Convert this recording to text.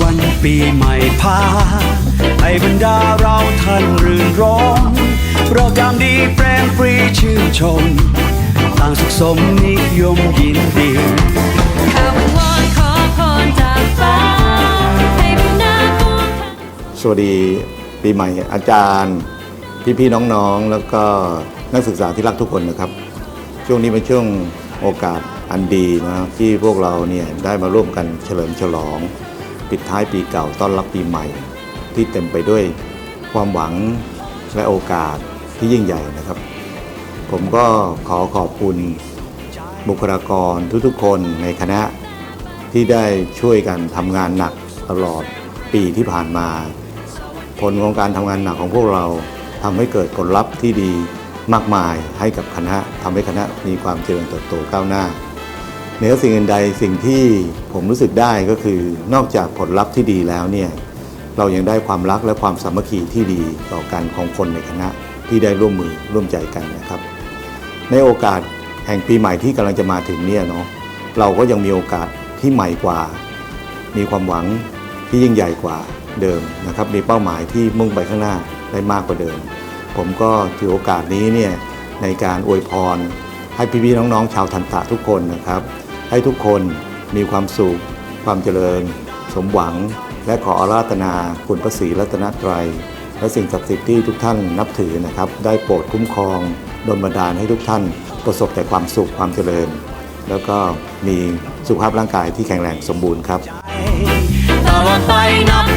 วันปีใหม่พาให้บรรดาเราท่านรื่นรมโปรแกรมดีแปรมฟรีชื่นชม ต่างสุขสมนิยมยินดีข้าววอนขอพรจากฟ้าให้บรรดาปวงสวัสดีปีใหม่อาจารย์ พี่ๆน้องๆ แล้วก็นักศึกษาที่รักทุกคนนะครับ ช่วงนี้เป็นช่วงโอกาสอันดีนะที่พวกเราเนี่ยได้มาร่วมกันเฉลิมฉลอง ปิดท้ายปีเก่าต้อนรับปีใหม่ ที่เต็มไปด้วยความหวังและโอกาสที่ยิ่งใหญ่นะครับ ผมก็ขอขอบคุณบุคลากรทุกๆคนในคณะที่ได้ช่วยกันทำงานหนักตลอดปีที่ผ่านมา ผลของการทำงานหนักของพวกเราทำให้เกิดผลลัพธ์ที่ดีมากมายให้กับคณะทำให้คณะมีความเจริญเติบโตก้าวหน้า เหนือสิ่งอื่นใดสิ่งที่ผมรู้สึกได้ก็คือนอกจากผลลัพธ์ที่ดีแล้วเนี่ยเรายังได้ความรักและความสามัคคีที่ดีต่อกันของคนในคณะที่ได้ร่วมมือร่วมใจกันนะครับ ในโอกาสแห่งปีใหม่ที่กำลังจะมาถึงเนี่ยเนาะเราก็ยังมีโอกาสที่ใหม่กว่า มีความหวังที่ยิ่งใหญ่กว่าเดิมนะครับ มีเป้าหมายที่มุ่งไปข้างหน้าได้มากกว่าเดิม ผมก็ถือโอกาสนี้เนี่ยในการอวยพรให้พี่ๆน้องๆ ชาวทันตะทุกคนนะครับ ให้ทุกคนมีความสุข ความเจริญ สมหวัง และขออาราธนาคุณพระศรีรัตนตรัย และสิ่งศักดิ์สิทธิ์ที่ทุกท่านนับถือนะครับ ได้โปรดคุ้มครองดลบันดาลให้ทุกท่าน ประสบแต่ความสุขความเจริญ แล้วก็มีสุขภาพร่างกายที่แข็งแรงสมบูรณ์ครับตลอดไปนับ